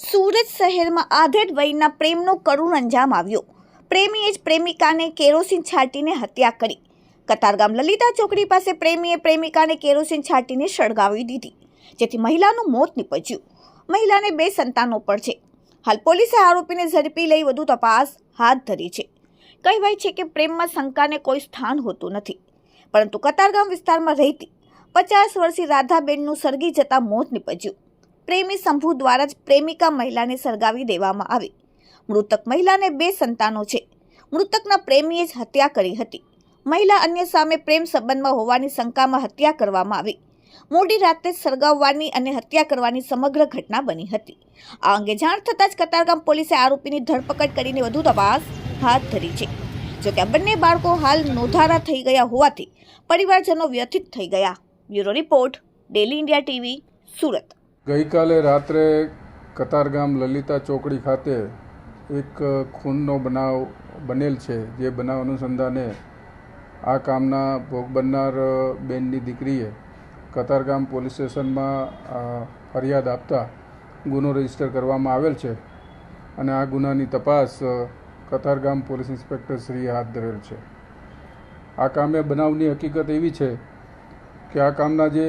સુરત શહેરમાં આધેડ વયના પ્રેમનો કરુણ અંજામ આવ્યો. પ્રેમીએ જ પ્રેમિકાને કેરોસીન છાંટીને હત્યા કરી. કતારગામ લલિતા ચોકડી પાસે પ્રેમીએ પ્રેમિકાને કેરોસીન છાંટીને સળગાવી દીધી, જેથી મહિલાનું મોત નીપજ્યું. મહિલાને બે સંતાનો પણ છે. હાલ પોલીસે આરોપીને ઝડપી લઈ વધુ તપાસ હાથ ધરી છે. કહેવાય છે કે પ્રેમમાં શંકાને કોઈ સ્થાન હોતું નથી. પરંતુ કતારગામ વિસ્તારમાં રહેતી પચાસ વર્ષીય રાધાબેનનું સળગી જતા મોત નીપજ્યું. પ્રેમી શંભુ દ્વારા જ પ્રેમિકા મહિલાને સળગાવી દેવામાં આવી. મૃતક મહિલાને બે સંતાનો છે. મૃતકના પ્રેમીએ જ હત્યા કરી હતી. મહિલા અન્ય સામે પ્રેમ સંબંધમાં હોવાની શંકામાં હત્યા કરવામાં આવી. મોડી રાતે સળગાવવાની અને હત્યા કરવાની સમગ્ર ઘટના બની હતી. આ અંગે જાણ થતાં જ કતારગામ પોલીસે આરોપીની ધરપકડ કરીને વધુ તપાસ હાથ ધરી છે. જોકે આ બંને બાળકો હાલ નોંધારા થઈ ગયા હોવાથી પરિવારજનો વ્યથિત થઈ ગયા. Bureau report, daily India TV, Surat. ગઈકાલે રાત્રે કતારગામ લલિતા ચોકડી ખાતે એક ખૂનનો બનાવ બનેલ છે, જે બનાવ અનુસંધાને આ કામના ભોગ બનનાર બેનની દીકરીએ કતારગામ પોલીસ સ્ટેશનમાં ફરિયાદ આપતા ગુનો રજિસ્ટર કરવામાં આવેલ છે અને આ ગુનાની તપાસ કતારગામ પોલીસ ઇન્સ્પેક્ટર શ્રીએ હાથ ધરેલ છે. આ કામે બનાવની હકીકત એવી છે કે આ કામના જે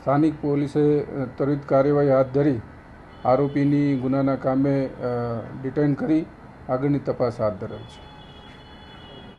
સ્થાનિક પોલીસે ત્વરિત કાર્યવાહી હાથ ધરી આરોપીની ગુનાના કામે ડિટેન કરી આગળની તપાસ હાથ ધરેલ છે.